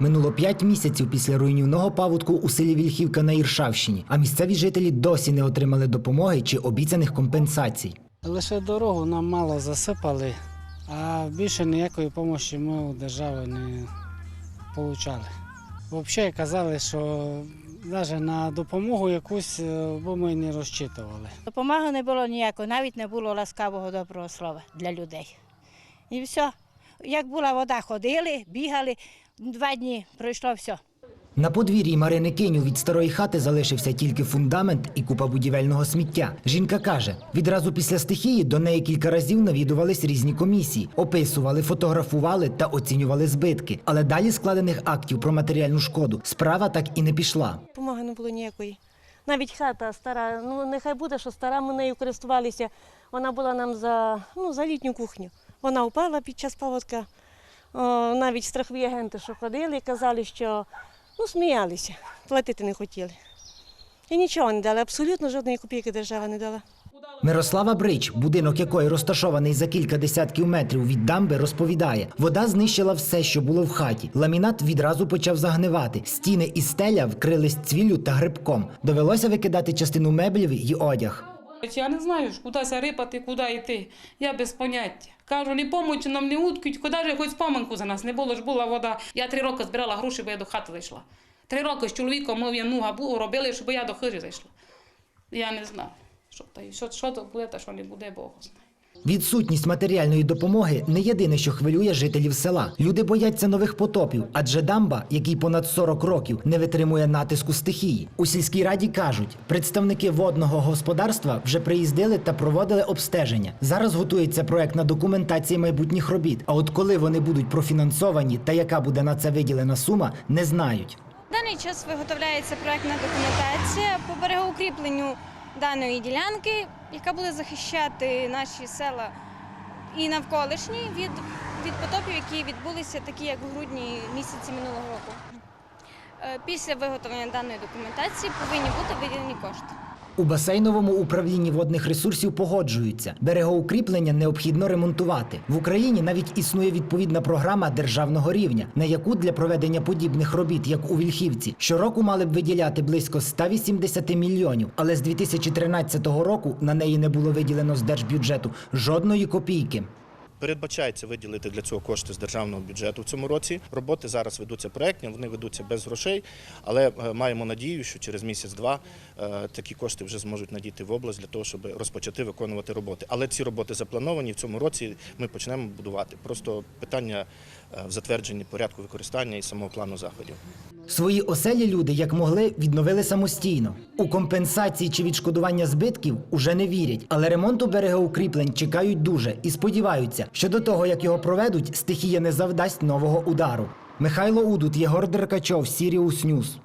Минуло п'ять місяців після руйнівного паводку у селі Вільхівка на Іршавщині, а місцеві жителі досі не отримали допомоги чи обіцяних компенсацій. Лише дорогу нам мало засипали, а більше ніякої допомоги ми у держави не отримали. Взагалі казали, що навіть на допомогу якусь е, бо ми не розчитували. Допомоги не було ніякої, навіть не було ласкавого доброго слова для людей. І все. Як була вода, ходили, бігали, два дні пройшло все. На подвір'ї Марини Киню від старої хати залишився тільки фундамент і купа будівельного сміття. Жінка каже, відразу після стихії до неї кілька разів навідувались різні комісії, описували, фотографували та оцінювали збитки. Але далі складених актів про матеріальну шкоду справа так і не пішла. Допомоги не було ніякої. Навіть хата стара, ну нехай буде, що стара, ми нею користувалися. Вона була нам за, ну, за літню кухню. Вона впала під час паводка. Навіть страхові агенти, що ходили, казали, що ну, сміялися, платити не хотіли. І нічого не дали, абсолютно жодної копійки держава не дала. Мирослава Брич, будинок якої розташований за кілька десятків метрів від дамби, розповідає: вода знищила все, що було в хаті. Ламінат відразу почав загнивати. Стіни і стеля вкрились цвіллю та грибком. Довелося викидати частину меблів і одяг. Я не знаю, кудися рипати, куди йти. Я без поняття. Кажу, не помочь нам не уткють, куди ж хоч поминку за нас не було ж була вода. Я три роки збирала гроші, бо я до хати зайшла. Три роки з чоловіком ми я нуга, робили, щоб я до хижі зайшла. Я не знаю, що, що то буде, та що не буде, Бог знає. Відсутність матеріальної допомоги не єдине, що хвилює жителів села. Люди бояться нових потопів, адже дамба, який понад 40 років не витримує натиску стихії. У сільській раді кажуть, представники водного господарства вже приїздили та проводили обстеження. Зараз готується проектна документація майбутніх робіт. А от коли вони будуть профінансовані та яка буде на це виділена сума, не знають. В даний час виготовляється проектна документація по берегоукріпленню даної ділянки, яка буде захищати наші села і навколишні від, від потопів, які відбулися, такі як в грудні місяці минулого року. Е, Після виготовлення даної документації повинні бути виділені кошти. У басейновому управлінні водних ресурсів погоджуються. Берегоукріплення необхідно ремонтувати. В Україні навіть існує відповідна програма державного рівня, на яку для проведення подібних робіт, як у Вільхівці, щороку мали б виділяти близько 180 мільйонів. Але з 2013 року на неї не було виділено з держбюджету жодної копійки. Передбачається виділити для цього кошти з державного бюджету в цьому році. Роботи зараз ведуться проектні, вони ведуться без грошей, але е, маємо надію, що через місяць-два е, такі кошти вже зможуть надійти в область для того, щоб розпочати виконувати роботи. Але ці роботи заплановані в цьому році. Ми почнемо будувати. Просто питання в затвердженні порядку використання і самого плану заходів. Свої оселі люди, як могли, відновили самостійно. У компенсації чи відшкодування збитків уже не вірять, але ремонту берегоукріплень чекають дуже і сподіваються, що до того, як його проведуть, стихія не завдасть нового удару. Михайло Удут, Єгор Деркачов, Сіріус Ньюс.